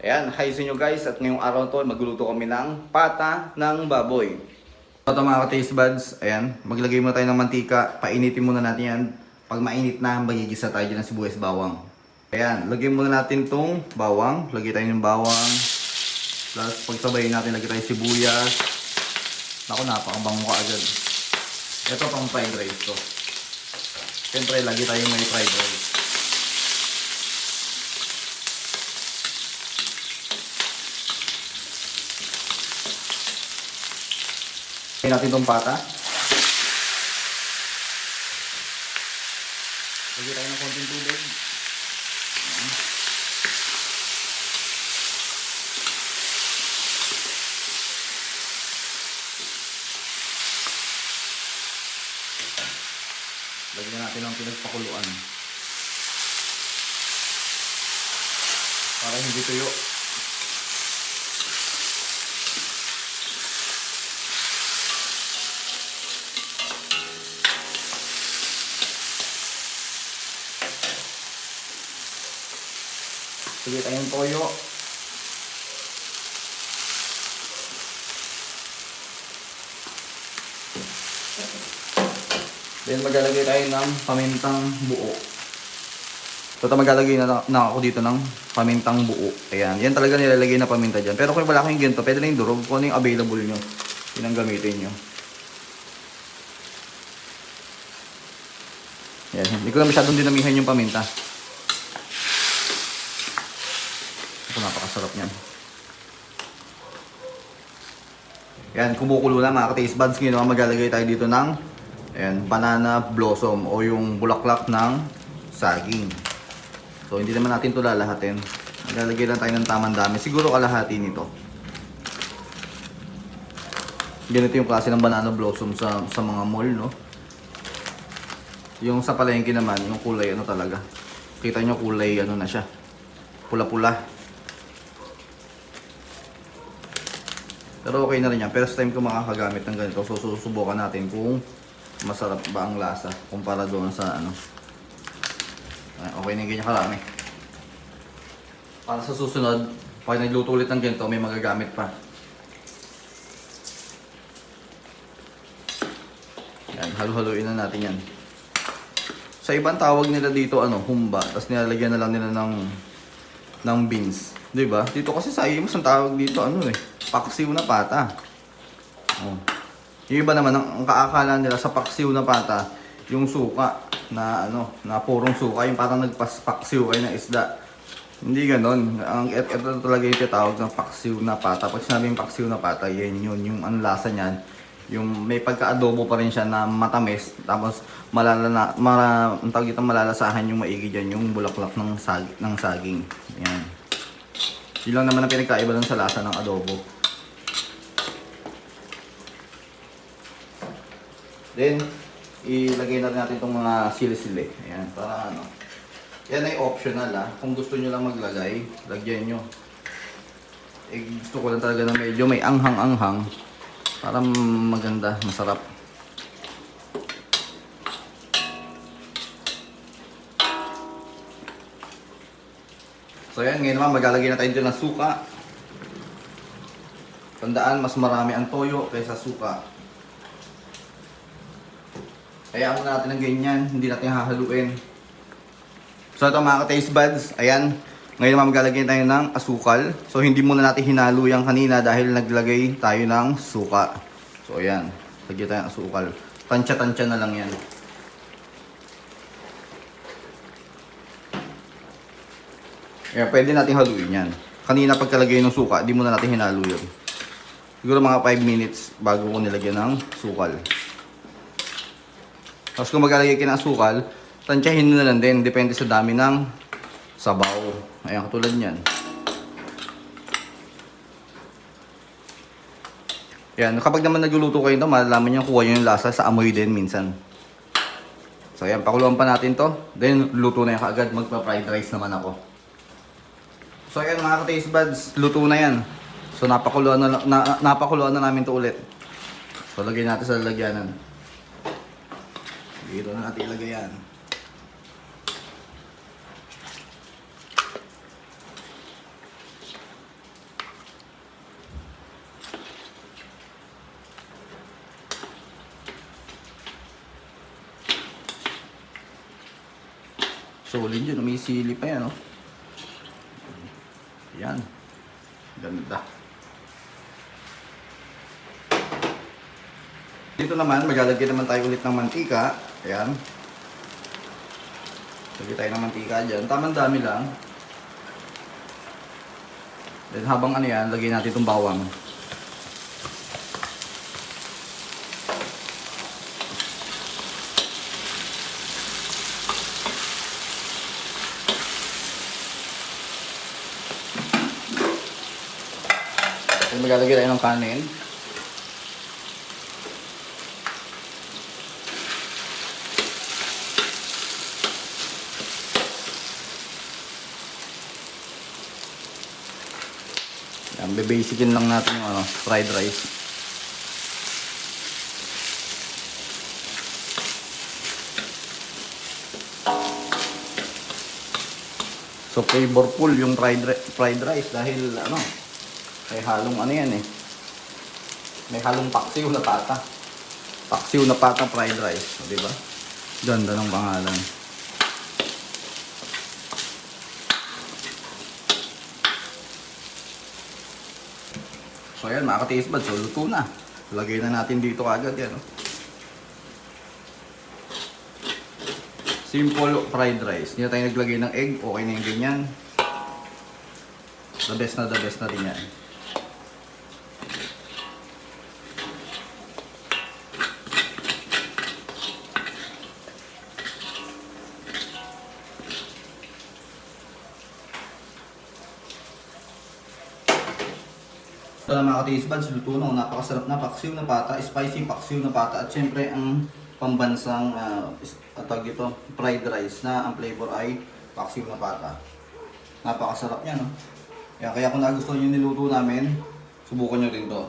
Ayan, hi sa inyo guys at ngayong araw to magluluto kami ng pata ng baboy. Ito mga taste buds, ayan, maglagay muna tayo ng mantika, painitin muna natin yan. Pag mainit na, magigisa tayo dyan ng sibuyas bawang. Ayan, lagyan muna natin tong bawang, lagay tayo ng bawang. Plus, pagsabayin natin, lagay tayo sibuyas. Naku, napakabango ka agad. Ito pang fried rice to. Siyempre, lagi tayong may fried rice. Lagyan natin itong pata. Lagyan tayo ng konting tubig. Lagyan natin ng pinagpakuluan. Para hindi tuyo. Sige tayong toyo. Then maglalagay tayo ng pamintang buo. Ito maglalagay na, na ako dito ng pamintang buo. Ayan. Yan talaga nilalagay na paminta dyan. Pero kung wala kayong ganito, pwede na yung durog. Kung ano yung available nyo. Yun ang gamitin nyo. Yan. Hindi ko na masyadong dinamihan yung paminta. Ito napakasarap niyan. Yan, kumukulo na mga ka-taste buds. Ngayon maglalagay tayo dito ng ayan, banana blossom o yung bulaklak ng saging. So, hindi naman natin ito lalahatin. Maglalagay lang tayo ng tamang dami. Siguro kalahati nito. Ganito yung klase ng banana blossom sa, sa mga mall, no? Yung sa palengke naman, yung kulay ano talaga. Kita nyo kulay ano na siya. Pula-pula. Pero okay na rin yan. First time ko makakagamit ng ganito. So susubukan natin kung masarap ba ang lasa kumpara doon sa ano. Ay, Okay na yung ganyan karami. Para sa susunod, pag nagluto ulit ng ganito, may magagamit pa. Yan, halu-haluin na natin yan. Sa ibang tawag nila dito ano, humba, tapos nilalagyan na lang nila ng ng beans, 'di ba? Dito kasi sa Imus ang tawag dito ano eh, paksiw na pata. Oh. Yung iba naman ang, ang kaakala nila sa paksiw na pata, yung suka na ano, na purong suka, yung parang nagpaspaksiw kayo ng isda. Hindi ganon. Ang et, ito talaga yung tinatawag ng paksiw na pata. Pag sinabing paksiw na pata, yan yun. Yung ang lasa niyan, yung may pagka-adobo pa rin siya na matamis. Tapos malala na, mara, ang tawag dito malalasahan yung maigi dyan, yung bulaklak ng, sag, ng saging. Yan. Yun lang naman ang pinagkaiba dun sa lasa ng adobo. Then, ilagay na rin natin itong mga sili-sili. Ayan, para ano. Yan ay optional ah. Kung gusto nyo lang maglagay, lagyan nyo. Eh, gusto ko lang talaga na medyo may anghang-anghang. Para maganda, masarap. So yan, ngayon naman maglalagay na tayo dyan ng suka. Tandaan, mas marami ang toyo kaysa suka. Kaya muna natin ng ganyan, hindi natin hahaluin. So ito mga ka-taste buds, ayan. Ngayon naman maglalagay tayo ng asukal. So hindi muna natin hinalo yung kanina dahil naglagay tayo ng suka. So ayan, lagyan tayo ng asukal. Tansya-tansya na lang yan. Ayan, pwede natin haluin yan. Kanina pagkalagay ng suka, di muna natin hinalo yun. Siguro mga 5 minutes bago ko nilagyan ng sukal. Tapos kung maglalagay kayo ng asukal, tansyahin nyo na lang din. Depende sa dami ng sabaw. Ayan, katulad niyan. Yan, kapag naman nagluluto kayo ito, malalaman nyo kuha yung lasa sa amoy din minsan. So ayan, pakuluan pa natin to. Then, luto na yan kaagad. Magpa-fried rice naman ako. So ayan mga ka-taste buds, luto na yan. So napakuluan na, na, napakuluan na namin to ulit. So lagay natin sa lalagyanan. Dito na natin ilagay yan. So, yun, umisilip pa yan, no? Oh. Yan. Ganda. Dito naman, maglalagyan naman tayo ulit ng mantika. Ayan. Lagyan tayo ng mantika dyan. Tamang dami lang. Then habang ano yan, lagyan natin itong bawang. Maglalagay tayo ng kanin. Yan, bebasicin lang natin yung ano, fried rice. So flavorful yung fried, ri- fried rice dahil ano, may halong ano yan eh. May halong paksiw na pata. Paksiw na pata fried rice, di ba? Ganda ng pangalan. So ayan, mga katiis bad, so luto na. Lagay na natin dito kagad yan. Oh. Simple fried rice. Hindi na tayo naglagay ng egg, okay na yung ganyan. The best na the best na din yan. Ito na mga katiis buds, luto na. Napakasarap na paksiw na pata, spicy paksiw na pata. At syempre ang pambansang uh, atag ito, fried rice na ang flavor ay paksiw na pata. Napakasarap niya, no? Kaya, kaya kung nagustuhan nyo niluto namin, subukan nyo din to.